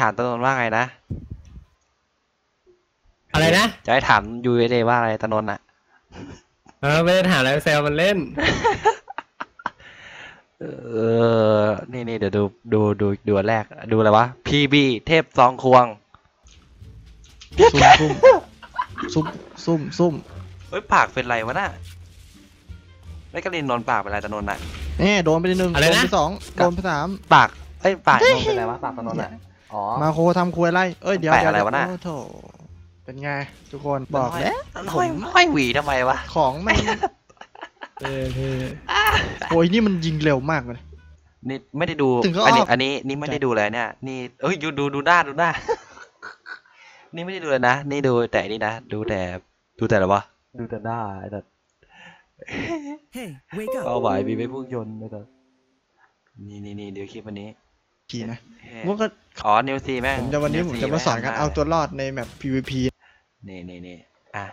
ถามตนนท์ว่าไงนะ อะไรนะ จะให้ถามยูเอเดว่าอะไรตนนท์อะเออไม่ได้ถามแล้วแซวมันเล่น เออ นี่นี่เดี๋ยวดูดูดูดูอันแรก ดูอะไรวะ PB เทพซองควง ซุ่มซุ่มซุ่มซุ่มเฮ้ยปากเป็นไรวะน่ะไม่กระลินนนท์ปากเป็นไรตนนท์อะนี่โดนไปหนึ่งอะไรโดนนะ ไปสองโดนไปสาม ปากเอ้ยปากนนท์เป็นไรวะปากตนนท์อะ อ๋อ มาโคทำครัวอะไรเอ้ยเดี๋ยวแปะเดี๋ยวอะไรวะน่ะ โอ้โถเป็นไงทุกคนบอกแล้วห้อยห้อยหวีทำไมวะ ของมันเออเออโอ้ยนี่มันยิงเร็วมากเลย นี่ไม่ได้ดู ถึงก็อันนี้ออกอันนี้นี่ไม่ได้ดูเลยเนี่ย นี่เอ้ยดูดูดูหน้าดูหน้า นี่ไม่ได้ดูเลยนะ นี่ดูแต่นี่นะ ดูแต่ดูแต่อะไรวะ ดูแต่หน้าไอ้สัส Hey, wake up. เป้าหมายมีไม่พุ่งชนไอ้สัสนี่นี่นี่เดี๋ยวคลิปวันนี้ ทีนะเฮ้ผมก็อ๋อนิวซีแม่งผมจะวันนี้ New ผม Sea จะมาสอนการแงเอาตัวรอดในแบบ PVP นี่นี่นี่อะ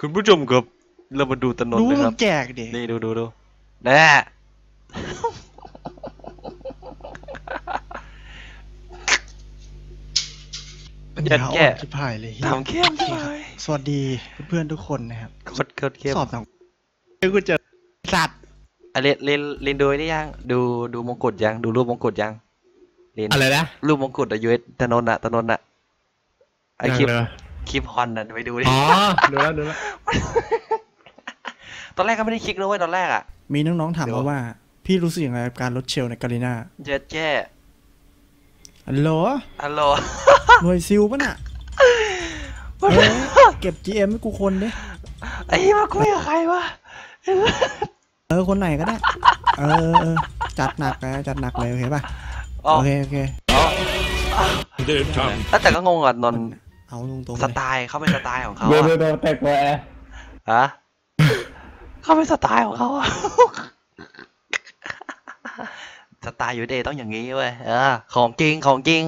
คุณผู้ชมครับเรามาดูตนนรู้ท์นะคมึรับงแจกดินี่ดูดูดูแน่ปัญยัดญาอ่แก่อนชิบหายเลยเหี้ยทำเข้มจังเลยสวัสดีเพื่อนๆทุกคนนะครับโคตรโคตรเข้มสอบสังเดี๋ยวกูเจอสัตว์อะเรียนเรียนเรียนดูได้ยัง ดูดูมงกุฎยัง ดูรูปมงกุฎยัง เรียนอะไรนะรูปมงกุฎอะยูเอสตนนท์อะตนนท์อะไอคลิปยังเลยคลิปฮอนอะไปดูดิ อ๋อ ดูแล้วดูแล้ว ตอนแรกก็ไม่ได้คลิกนะเว้ยตอนแรกอะมีน้องๆถามเดี๋ยวมาว่า พี่รู้สึกอย่างไรกับการลดเชลในการีนาเจ๊เจ๊ฮัลโหลฮัลโหลหน่วยซิลปะน่ะเอ้ยเก็บ GM ให้กูคนดิไอ้เหี้ยมาคุยกับใครวะ เออ คนไหนก็ได้เออเออ จัดหนักเลยจัดหนักเลยโอเคป่ะ อ๋อ โอเคโอเคแล้วแต่ก็งงอะนนท์เอาตรงๆสเลยไตล์เขาเป็นสไตล์ของเขาดูอะดูดูแต่กว่าฮะเขาเป็นสไตล์ของเขาอะ สไตล์ยูเดย์ต้องอย่างนี้เว้ยเออของจริงของจริง